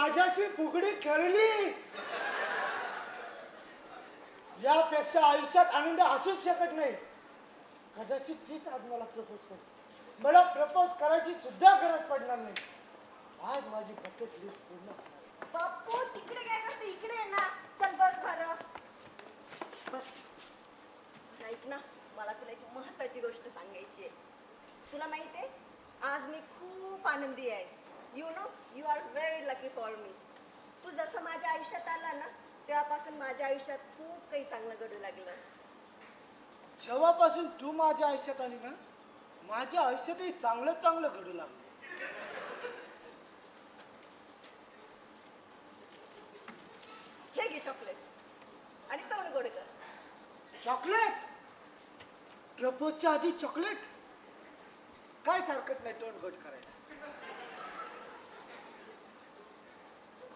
अरे माझ्याशी फुगडी खेळली. यापेक्षा आयुष्यात आनंद असूच शकत नाही. कदाचित तीच आज मला प्रपोज कर. मला प्रपोज करायची सुद्धा गरज पडणार नाही. आज माझी बकेट लिस्ट पूर्ण होणार. तिकडे काय करतो? इकडे ये ना. चल बस बरं. बस. ऐक ना मला तुला एक महत्वाची गोष्ट सांगायची आहे. तुला माहिती आहे? आज मी खूप आनंदी आहे. You know you are very lucky for me तू जसं माझ्या आयुष्यात आला ना तेव्हापासून माझ्या आयुष्यात खूप काही चांगलं घडू लागलं. जेव्हापासून तू माझ्या आयुष्यात आली ना माझ्या आयुष्यातही चांगलं चांगलं घडू लागलं. हे घे चॉकलेट आणि तोंड गोड कर. चॉकलेट प्रपोजच्या आधी चॉकलेट काय सारखत नाही तोंड गोड करायला.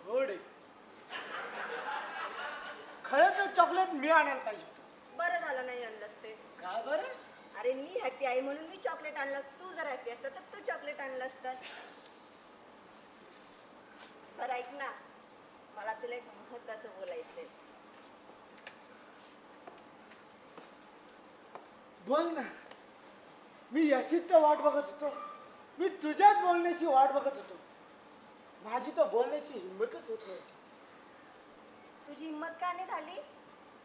गोड आहे. खरं तर चॉकलेट मी आणायला पाहिजे. बरं झालं नाही आणलंस ते. काय बरं? अरे मी हॅपी आहे म्हणून मी चॉकलेट आणलं. तू जर हॅपी असतं तर तू चॉकलेट आणलं असतं. बरं ऐक ना. मला तुला एक महत्वाचं बोलायचंय. बोल ना. मी याचीच तर वाट बघत होतो. मी तुझ्याच बोलण्याची वाट बघत होतो. माझी तर बोलण्याची हिंमतच होत नव्हती तुझी हिंमत का नाही झाली?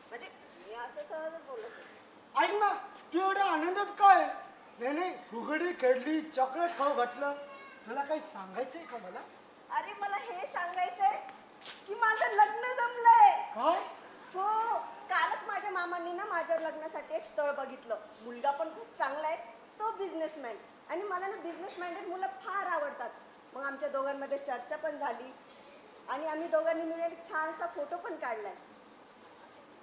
म्हणजे मी असं सहजच बोलत होते. ऐक ना तू एवढ्या आनंदात काय? नाही नाही फुगडी खेळली चॉकलेट खाऊ घातलं. तुला काही सांगायचंय का मला? अरे मला हे सांगायचंय की माझं लग्न जमलंय. काय? हो कालच माझ्या मामांनी ना माझ्या लग्नासाठी एक स्थळ बघितलं. मुलगा पण खूप चांगला आहे तो बिझनेसमॅन आणि मला ना बिझनेस माइंडेड मुलं फार आवडतात. आमच्या दोघांमध्ये चर्चा पण झाली. आणि आम्ही दोघांनी मिळून एक छानसा फोटो पण काढलाय.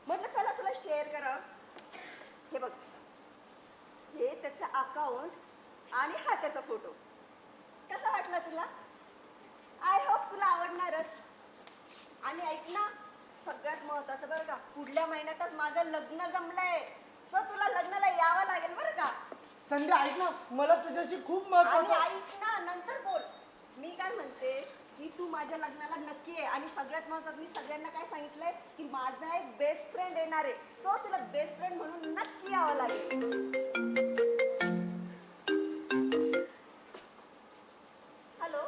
म्हटलं चला तुला शेअर करा. हे बघ. हे त्याचं अकाउंट आणि हा त्याचा फोटो कसा वाटला तुला? आय होप तुला आवडणारच. आणि ऐक ना सगळ्यात महत्वाचं बरं का पुढल्या महिन्यातच माझं लग्न जमलंय. सो तुला लग्नाला यावं लागेल बरं का. संध्या ऐक ना मला तुझ्याशी खूप आणि महत्वाचं ऐक ना नंतर बोल. मी काय म्हणते की तू माझ्या लग्नाला नक्की आहे आणि सगळ्यात महत्वाचं मी सगळ्यांना काय सांगितलंय की माझा एक बेस्ट फ्रेंड येणार आहे. सो तुला बेस्ट फ्रेंड म्हणून नक्की यावं लागेल. हॅलो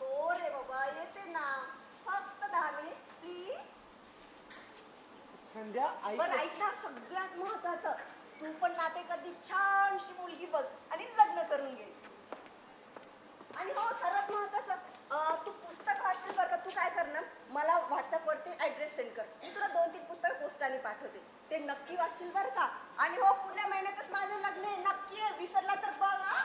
हो रे बाबा येते ना. फक्त दहा मिनिट प्लीज संध्या ऐक ना सगळ्यात महत्वाचं तू पण नाते कधी छानशी मुलगी बघ आणि लग्न करून घे. आणि हो सर्वात महत्वाचं तू पुस्तक वाचशील बरं का तू काय करणार मला व्हॉट्सअपवरती ऍड्रेस सेंड कर. मी तुला दोन तीन पुस्तक पोस्टाने पाठवते. ते नक्की वाचशील बरं का? आणि हो पुढल्या महिन्यातच माझं लग्न आहे नक्की विसरला तर बघ हा.